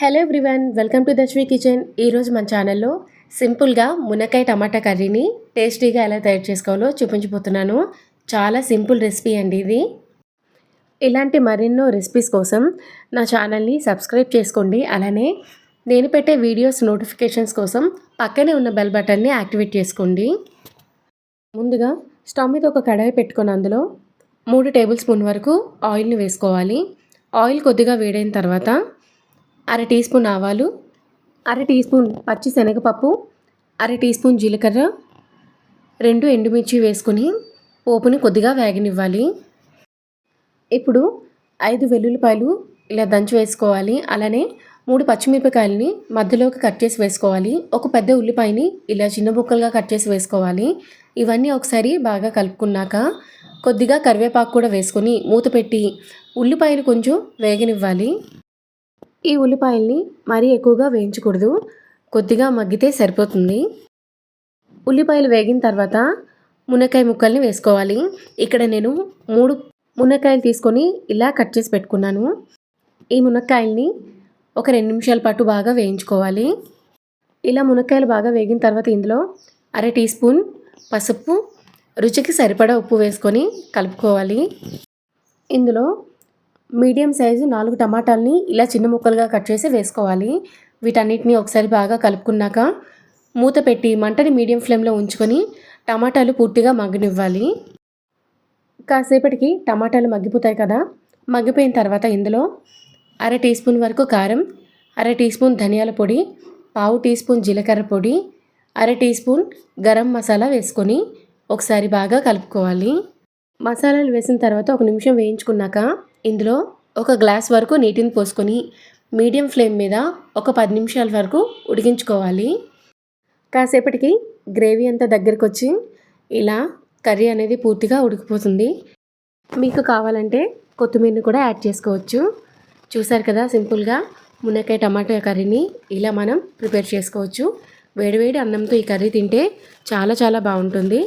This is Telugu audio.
Hello everyone welcome to Dashvi kitchen ఈరోజు మన ఛానల్లో సింపుల్గా మునక్కాయ టమాటా కర్రీని టేస్టీగా ఎలా తయారు చేసుకోవాలో చూపించబోతున్నాను. చాలా సింపుల్ రెసిపీ అండి ఇది. ఇలాంటి మరెన్నో రెసిపీస్ కోసం నా ఛానల్ని సబ్స్క్రైబ్ చేసుకోండి. అలానే నేను పెట్టే వీడియోస్ నోటిఫికేషన్స్ కోసం పక్కనే ఉన్న బెల్ బటన్ని యాక్టివేట్ చేసుకోండి. ముందుగా స్టవ్ మీద ఒక కడాయి పెట్టుకొని అందులో మూడు టేబుల్ స్పూన్ వరకు ఆయిల్ని వేసుకోవాలి. ఆయిల్ కొద్దిగా వేడైన తర్వాత అర టీ స్పూన్ ఆవాలు అర టీ స్పూన్ పచ్చి శనగపప్పు అర టీ స్పూన్ జీలకర్ర రెండు ఎండుమిర్చి వేసుకుని పోపుని కొద్దిగా వేగనివ్వాలి. ఇప్పుడు ఐదు వెల్లుల్లిపాయలు ఇలా దంచి వేసుకోవాలి. అలానే మూడు పచ్చిమిరపకాయలని మధ్యలోకి కట్ చేసి వేసుకోవాలి. ఒక పెద్ద ఉల్లిపాయని ఇలా చిన్న ముక్కలుగా కట్ చేసి వేసుకోవాలి. ఇవన్నీ ఒకసారి బాగా కలుపుకున్నాక కొద్దిగా కరివేపాకు కూడా వేసుకొని మూత పెట్టి ఉల్లిపాయలు కొంచెం వేగనివ్వాలి. ఈ ఉల్లిపాయల్ని మరీ ఎక్కువగా వేయించకూడదు. కొద్దిగా మగ్గితే సరిపోతుంది. ఉల్లిపాయలు వేగిన తర్వాత మునక్కాయ ముక్కల్ని వేసుకోవాలి. ఇక్కడ నేను మూడు మునక్కాయలు తీసుకొని ఇలా కట్ చేసి పెట్టుకున్నాను. ఈ మునక్కాయల్ని ఒక రెండు నిమిషాల పాటు బాగా వేయించుకోవాలి. ఇలా మునక్కాయలు బాగా వేగిన తర్వాత ఇందులో అర టీ స్పూన్ పసుపు రుచికి సరిపడా ఉప్పు వేసుకొని కలుపుకోవాలి. ఇందులో మీడియం సైజు నాలుగు టమాటాలని ఇలా చిన్న ముక్కలుగా కట్ చేసి వేసుకోవాలి. వీటన్నిటిని ఒకసారి బాగా కలుపుకున్నాక మూత పెట్టి మంటని మీడియం ఫ్లేమ్లో ఉంచుకొని టమాటాలు పూర్తిగా మగ్గనివ్వాలి. కాసేపటికి టమాటాలు మగ్గిపోతాయి కదా? మగ్గిపోయిన తర్వాత ఇందులో అర టీ స్పూన్ వరకు కారం అర టీ స్పూన్ ధనియాల పొడి పావు టీ స్పూన్ జీలకర్ర పొడి అర టీ స్పూన్ గరం మసాలా వేసుకొని ఒకసారి బాగా కలుపుకోవాలి. మసాలాలు వేసిన తర్వాత ఒక నిమిషం వేయించుకున్నాక ఇందులో ఒక గ్లాస్ వరకు నీటిని పోసుకొని మీడియం ఫ్లేమ్ మీద ఒక పది నిమిషాల వరకు ఉడికించుకోవాలి. కాసేపటికి గ్రేవీ అంతా దగ్గరకు వచ్చి ఇలా కర్రీ అనేది పూర్తిగా ఉడికిపోతుంది. మీకు కావాలంటే కొత్తిమీరని కూడా యాడ్ చేసుకోవచ్చు. చూసారు కదా సింపుల్గా మునక్కాయ టమాటా కర్రీని ఇలా మనం ప్రిపేర్ చేసుకోవచ్చు. వేడివేడి అన్నంతో ఈ కర్రీ తింటే చాలా చాలా బాగుంటుంది.